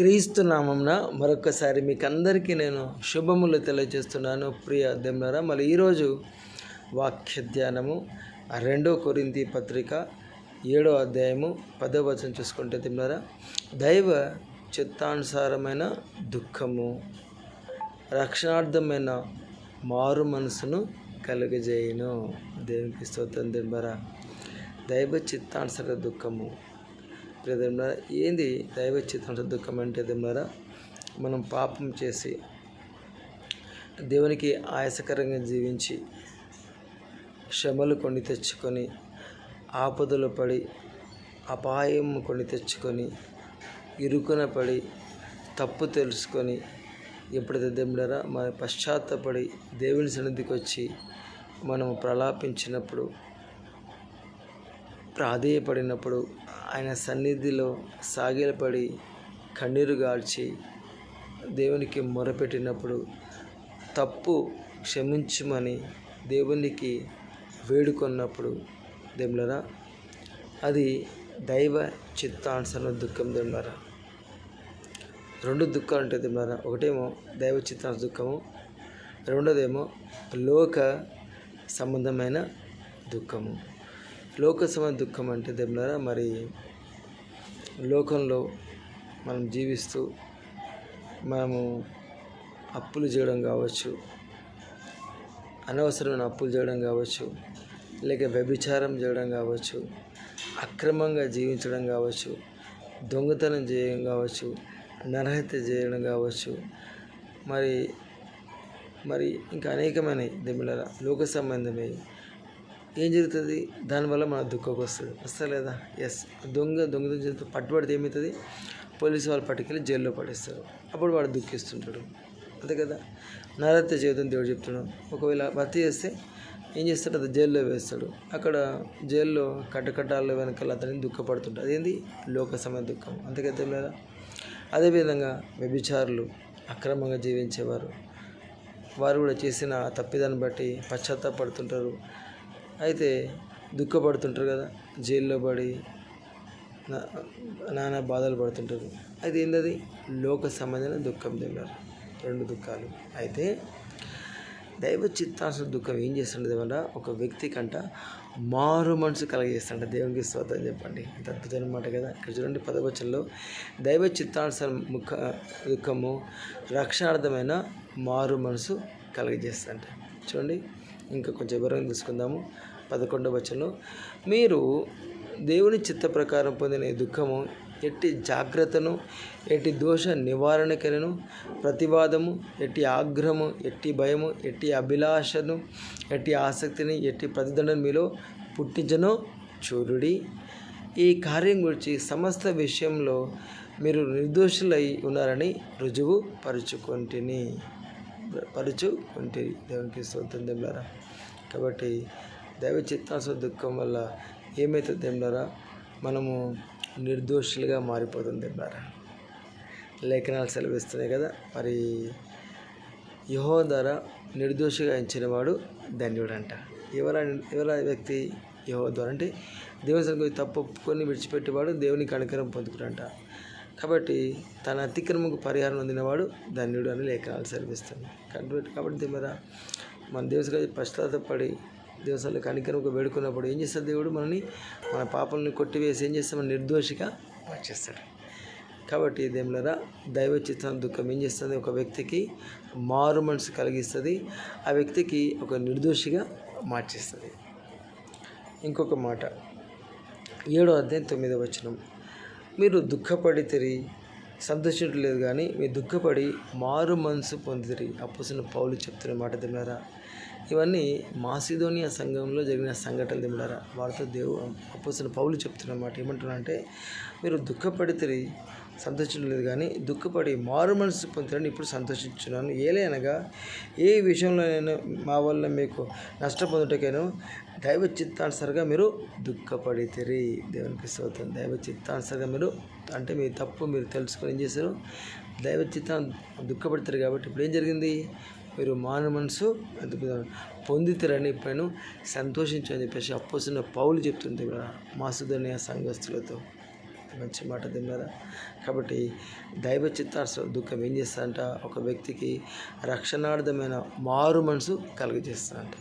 క్రీస్తు నామంన మరొకసారి మీకు అందరికీ నేను శుభములు తెలియజేస్తున్నాను. ప్రియ దెమ్లరా మళ్ళీ ఈరోజు వాక్య ధ్యానము రెండో కొరింతి పత్రిక ఏడో అధ్యాయము పదో వచనం చూసుకుంటే తిన్నారా దైవ చిత్తానుసారమైన దుఃఖము రక్షణార్థమైన మారు మనసును కలుగజేయును. దేవునికి స్తోత్రం దింబరా దైవ చిత్తానుసర దుఃఖము ప్రియదేమరా ఏంది దైవ చిత్తానుసర దుఃఖం అంటే దింబరా మనం పాపం చేసి దేవునికి ఆయాసకరంగా జీవించి శ్రమలు కొని తెచ్చుకొని ఆపదలు పడి అపాయం కొని తెచ్చుకొని ఇరుకున పడి తప్పు తెలుసుకొని ఎప్పుడైతే దేవుడారా మన పశ్చాత్తపడి దేవుని సన్నిధికి వచ్చి మనము ప్రలాపించినప్పుడు ప్రాధేయపడినప్పుడు ఆయన సన్నిధిలో సాగిలపడి కన్నీరు గాల్చి దేవునికి మొరపెట్టినప్పుడు తప్పు క్షమించమని దేవునికి వేడుకొన్నప్పుడు దేవులరా అది దైవ చిత్తానుసరణ దుఃఖం దేవులరా. రెండు దుఃఖాలు ఉంటాయి దేవులరా. ఒకటేమో దైవ చిత్తానుసర దుఃఖము రెండోదేమో లోక సంబంధమైన దుఃఖము. లోకసమ దుఃఖం అంటే దేవులరా మరి లోకంలో మనం జీవిస్తూ మనము అప్పులు చేయడం కావచ్చు అనవసరమైన అప్పులు చేయడం కావచ్చు లేక వ్యభిచారం చేయడం కావచ్చు అక్రమంగా జీవించడం కావచ్చు దొంగతనం చేయడం కావచ్చు నరహత్య చేయడం కావచ్చు మరి మరి ఇంకా అనేకమైన దెబ్బల లోక సంబంధమే ఏం జరుగుతుంది? దానివల్ల మన దుఃఖకు వస్తుంది. వస్తా లేదా? ఎస్ దొంగ దొంగతనం చేస్తే పట్టుబడితే ఏమవుతుంది? పోలీసు వాళ్ళు పట్టుకెళ్ళి జైల్లో పడేస్తారు. అప్పుడు వాడు దుఃఖిస్తుంటాడు. అంతే కదా? నరహత్య జీవితం దేవుడు చెప్తున్నాడు. ఒకవేళ భర్త చేస్తే ఏం చేస్తాడు? అది జైల్లో వేస్తాడు. అక్కడ జైల్లో కట్టకట్టాల వెనకాల అతని దుఃఖపడుతుంటాడు. అదేంది? లోక సమయ దుఃఖం. అంతే లేదా అదేవిధంగా వ్యభిచారులు అక్రమంగా జీవించేవారు. వారు కూడా చేసిన తప్పిదాన్ని బట్టి పశ్చాత్తాపడుతుంటారు. అయితే దుఃఖపడుతుంటారు కదా జైల్లో పడి నా- నానా బాధలు పడుతుంటారు. అయితే ఏంటది లోక సంబంధమైన దుఃఖం తిన్నారు. రెండు దుఃఖాలు. అయితే దైవ చిత్తాసన దుఃఖం ఏం చేస్తుండే దేవరా ఒక వ్యక్తి కంట మారు మనసు కలగజేస్తుంట దేవునికి స్తోత్రం చెప్పండి. ఎంత అద్భుతమైన మాట కదా. ఇక్కడ చూడండి పదవచనంలో దైవ చిత్తానుసారం ముఖ దుఃఖము రక్షణార్థమైన మారు మనసు కలగజేస్తుంట. చూడండి ఇంకా కొంచెం వివరంగా తీసుకుందాము. పదకొండవ వచనం. మీరు దేవుని చిత్త ప్రకారం పొందిన ఈ దుఃఖము ఎట్టి జాగ్రత్తను ఎట్టి దోష నివారణకలను ప్రతివాదము ఎట్టి ఆగ్రహము ఎట్టి భయము ఎట్టి అభిలాషను ఎట్టి ఆసక్తిని ఎట్టి ప్రతిదండను మీలో పుట్టించను చూరుడి ఈ కార్యం గురించి సమస్త విషయంలో మీరు నిర్దోషులై ఉన్నారని రుజువు పరుచుకుంటుని పరుచుకొంటిని దేవునికి స్తోత్రం దేవులారా. కాబట్టి దైవ చిత్తాసు దుఃఖం వల్ల ఏమవుతుంది ఏమన్నారా మనము నిర్దోషులుగా మారిపోతుంది దేవులారా లేఖనాలు సెలవిస్తున్నాయి కదా మరి యహో ద్వారా నిర్దోషిగా ఎంచినవాడు ధన్యుడంట. ఎవర ఎవర వ్యక్తి యహో ద్వారా? అంటే దేవుని సన్నిధికి తప్పు ఒప్పుకొని విడిచిపెట్టేవాడు దేవుని కణకరం పొందుకురంట కాబట్టి తన అతిక్రమకు పరిహారం అందినవాడు ధన్యుడు అని లేఖనాలు సెలవిస్తుంది కాబట్టి కాబట్టి మరి మన దేవుని పశ్చాత్తపడి దేవసాలు కనికరంకు వేడుకున్నప్పుడు ఏం చేస్తాడు దేవుడు మనని మన పాపలను కొట్టివేసి ఏం చేస్తాం నిర్దోషిగా మార్చేస్తాడు. కాబట్టి దేవులరా దైవ చిత్తం దుఃఖం ఏం చేస్తుంది? ఒక వ్యక్తికి మారు మనసు కలిగిస్తుంది. ఆ వ్యక్తికి ఒక నిర్దోషిగా మార్చేస్తుంది. ఇంకొక మాట. ఏడో అధ్యాయం తొమ్మిదో వచనం. మీరు దుఃఖపడి సంతోషించడం లేదు కానీ మీరు దుఃఖపడి మారు మనసు పొందిరి. అప్పుసిన పౌలు చెప్తున్న మాట తిన్నారా ఇవన్నీ మాసిదోనియా సంఘంలో జరిగిన సంఘటనలు తిన్నారా వారితో దేవు అప్పుసిన పౌలు చెప్తున్న మాట ఏమంటున్నారంటే మీరు దుఃఖపడితే సంతోషించడం సంతోషించలేదు కానీ దుఃఖపడి మారు మనసు పొందుతారని ఇప్పుడు సంతోషించున్నాను. ఏలే అనగా ఏ విషయంలోనైనా మా వల్ల మీకు నష్టపొందుటకైనా దైవ చిత్తానుసరిగా మీరు దుఃఖపడితిరి. దేవునికి స్తోత్రం. దైవ చిత్తానుసరిగా మీరు అంటే మీ తప్పు మీరు తెలుసుకొని ఏం చేశారు? దైవ చిత్తాన్ని దుఃఖపడతారు కాబట్టి ఇప్పుడు ఏం జరిగింది? మీరు మాన మనసు పొందితారని సంతోషించు సంతోషించని చెప్పేసి అప్పొస్తున్న పౌలు చెప్తుంది మాసుధన్య సంఘస్థులతో మంచి మాట తిన్నారా? కాబట్టి దైవ చిత్తార్థ దుఃఖం ఏం చేస్తారంట ఒక వ్యక్తికి రక్షణార్థమైన మారు మనసు కలుగజేస్తారంట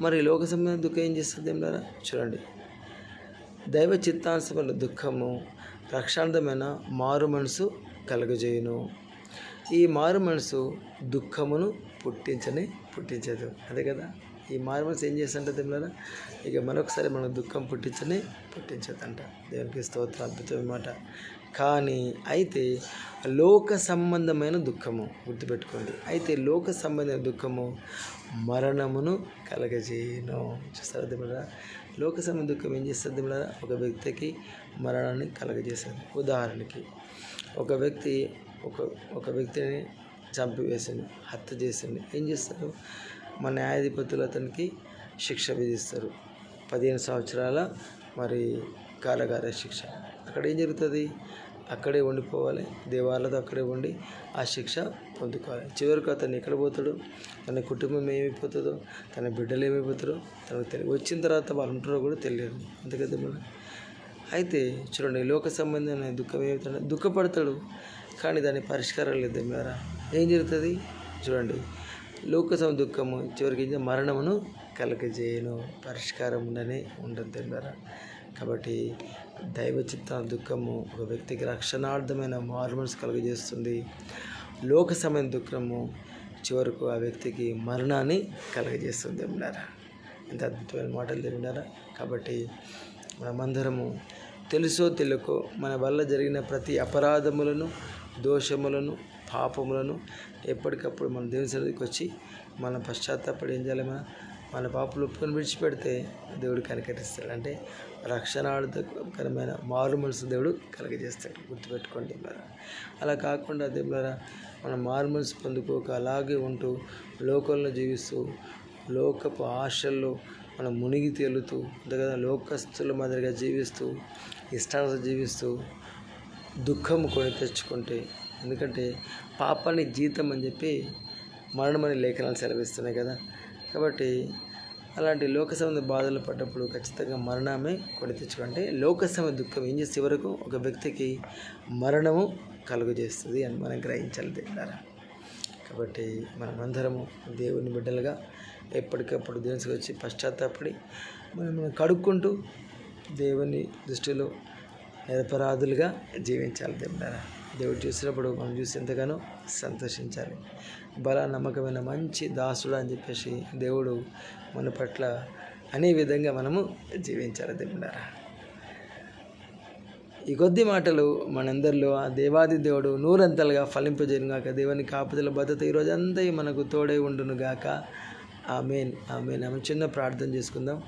మరి లోక సంబంధం దుఃఖం ఏం చేస్తుంది ఏమన్నారా చూడండి. దైవ చిత్తాంశమైన దుఃఖము రక్షార్థమైన మారు మనసు కలుగజేయును. ఈ మారు మనసు దుఃఖమును పుట్టించని పుట్టించదు. అదే కదా? ఈ మార్మల్స్ ఏం చేస్తుంటుంది ఏమన్నా ఇక మరొకసారి మనకు దుఃఖం పుట్టించని పుట్టించదంట దేవునికి స్తోత్ర అద్భుతం మాట. కానీ అయితే లోక సంబంధమైన దుఃఖము గుర్తుపెట్టుకోండి. అయితే లోక సంబంధమైన దుఃఖము మరణమును కలగజేయను. చూస్తారా దేవుడా? లోక సంబంధ దుఃఖం ఏం చేస్తుంది దేవుడా? ఒక వ్యక్తికి మరణాన్ని కలగజేస్తుంది. ఉదాహరణకి ఒక వ్యక్తి ఒక ఒక వ్యక్తిని చంపివేసింది హత్య చేసింది. ఏం చేస్తారు? మన న్యాయాధిపతులు అతనికి శిక్ష విధిస్తారు. పదిహేను సంవత్సరాల మరి కారాగార శిక్ష. అక్కడ ఏం జరుగుతుంది? అక్కడే ఉండిపోవాలి. దేవాలతో అక్కడే ఉండి ఆ శిక్ష పొందుకోవాలి. చివరికి అతను ఎక్కడ పోతాడు? తన కుటుంబం ఏమైపోతుందో తన బిడ్డలు ఏమైపోతారో తనకు తెలియదు వచ్చిన తర్వాత వాళ్ళు ఉంటారో కూడా తెలియదు. అంతేకదా మనం అయితే చూడండి లోక సంబంధమైన దుఃఖం ఏమవుతుందో దుఃఖపడతాడు కానీ దాని పరిష్కారం లేదు. మేరా ఏం జరుగుతుంది? చూడండి లోకసం దుఃఖము చివరికి మరణమును కలగజేయను. పరిష్కారం ఉండనే ఉంటుంది ద్వారా కాబట్టి దైవ చిత్త దుఃఖము ఒక వ్యక్తికి రక్షణార్థమైన మార్మల్స్ కలుగజేస్తుంది. లోక సమయం దుఃఖము చివరకు ఆ వ్యక్తికి మరణాన్ని కలుగజేస్తుంది ఏమన్నారా ఎంత అద్భుతమైన మాటలు తెలియడారా కాబట్టి మనమందరము తెలుసో తెలుకో మన వల్ల జరిగిన ప్రతి అపరాధములను దోషములను పాపములను ఎప్పటికప్పుడు మన దేవుని సన్నిధికి వచ్చి మన పశ్చాత్తాపడి ఏం చేయాలి మన? మన పాపలు ఒప్పుకొని విడిచిపెడితే దేవుడు కనికరిస్తాడు. అంటే రక్షణార్థకరమైన మారు మనసు దేవుడు కలగజేస్తాడు. గుర్తుపెట్టుకోండి మరి అలా కాకుండా దేవులారా మనం మారు మనసు పొందుకోక అలాగే ఉంటూ లోకంలో జీవిస్తూ లోకపు ఆశల్లో మనం మునిగి తేలుతూ అంతేకాదు లోకస్తుల మాదిరిగా జీవిస్తూ ఇష్టానుసారం జీవిస్తూ దుఃఖం కొని తెచ్చుకుంటే ఎందుకంటే పాపాన్ని జీతం అని చెప్పి మరణమని లేఖనాలు సెలవిస్తున్నాయి కదా. కాబట్టి అలాంటి లోక సంబంధ బాధలు పడ్డప్పుడు ఖచ్చితంగా మరణమే కొని తెచ్చుకుంటే లోక సంబంధ దుఃఖం ఏం చేసే వరకు ఒక వ్యక్తికి మరణము కలుగజేస్తుంది అని మనం గ్రహించాలి తిన్నారా కాబట్టి మనమందరము దేవుని బిడ్డలుగా ఎప్పటికప్పుడు దినసుకొచ్చి వచ్చి పశ్చాత్తాపడి మనం మనం కడుక్కుంటూ దేవుని దృష్టిలో నిరపరాధులుగా జీవించాలి దేవుడారా దేవుడు చూసినప్పుడు మనం చూసి ఎంతగానో సంతోషించాలి. బల నమ్మకమైన మంచి దాసుడు అని చెప్పేసి దేవుడు మన పట్ల అనే విధంగా మనము జీవించాలి దేవుడారా ఈ కొద్ది మాటలు మనందరిలో ఆ దేవాది దేవుడు నూరంతలుగా ఫలింపజేయనుగాక దేవుని కాపుదల భద్రత ఈ మనకు తోడై ఉండును గాక ఆమెన్ ఆమెన్. ఆమె చిన్న ప్రార్థన చేసుకుందాం.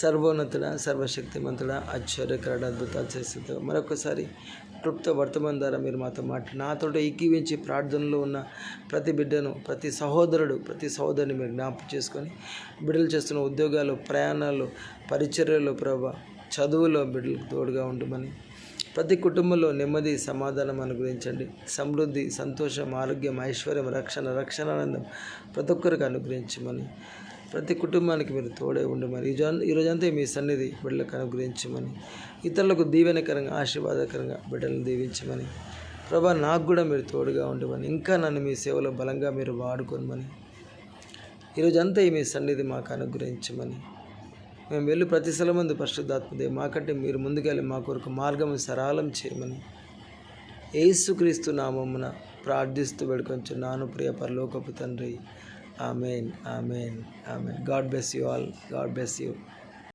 సర్వోన్నతుడ సర్వశక్తిమంతుడ ఆశ్చర్యకరడ అద్భుతాలు చేస్తుంది మరొకసారి క్లుప్త వర్తమానం ద్వారా మీరు మాతో మాట్లాడి నాతో ఏకీవించి ప్రార్థనలో ఉన్న ప్రతి బిడ్డను ప్రతి సహోదరుడు ప్రతి సహోదరుని మీరు జ్ఞాపకం చేసుకొని బిడ్డలు చేస్తున్న ఉద్యోగాలు ప్రయాణాలు పరిచర్యలు ప్రభ చదువులో బిడ్డలకు తోడుగా ఉండమని ప్రతి కుటుంబంలో నెమ్మది సమాధానం అనుగ్రహించండి. సమృద్ధి సంతోషం ఆరోగ్యం ఐశ్వర్యం రక్షణ రక్షణానందం ప్రతి ఒక్కరికి అనుగ్రహించమని ప్రతి కుటుంబానికి మీరు తోడే ఉండమని ఈ ఈరోజంతా మీ సన్నిధి బిడ్డలకు అనుగ్రహించమని ఇతరులకు దీవెనకరంగా ఆశీర్వాదకరంగా బిడ్డలను దీవించమని ప్రభా నాకు కూడా మీరు తోడుగా ఉండమని ఇంకా నన్ను మీ సేవలో బలంగా మీరు వాడుకోనమని ఈరోజంతా మీ సన్నిధి మాకు అనుగ్రహించమని మేము వెళ్ళి ప్రతి స్థలమందు పరిశుద్ధాత్మదే మాకంటే మీరు ముందుకెళ్ళి మా కొరకు మార్గం సరళం చేయమని ఏసుక్రీస్తు నామమున ప్రార్థిస్తూ వేడుకొంచున్నాను. ప్రియ పరలోకపు తండ్రి Amen. Amen. Amen. God bless you all. God bless you.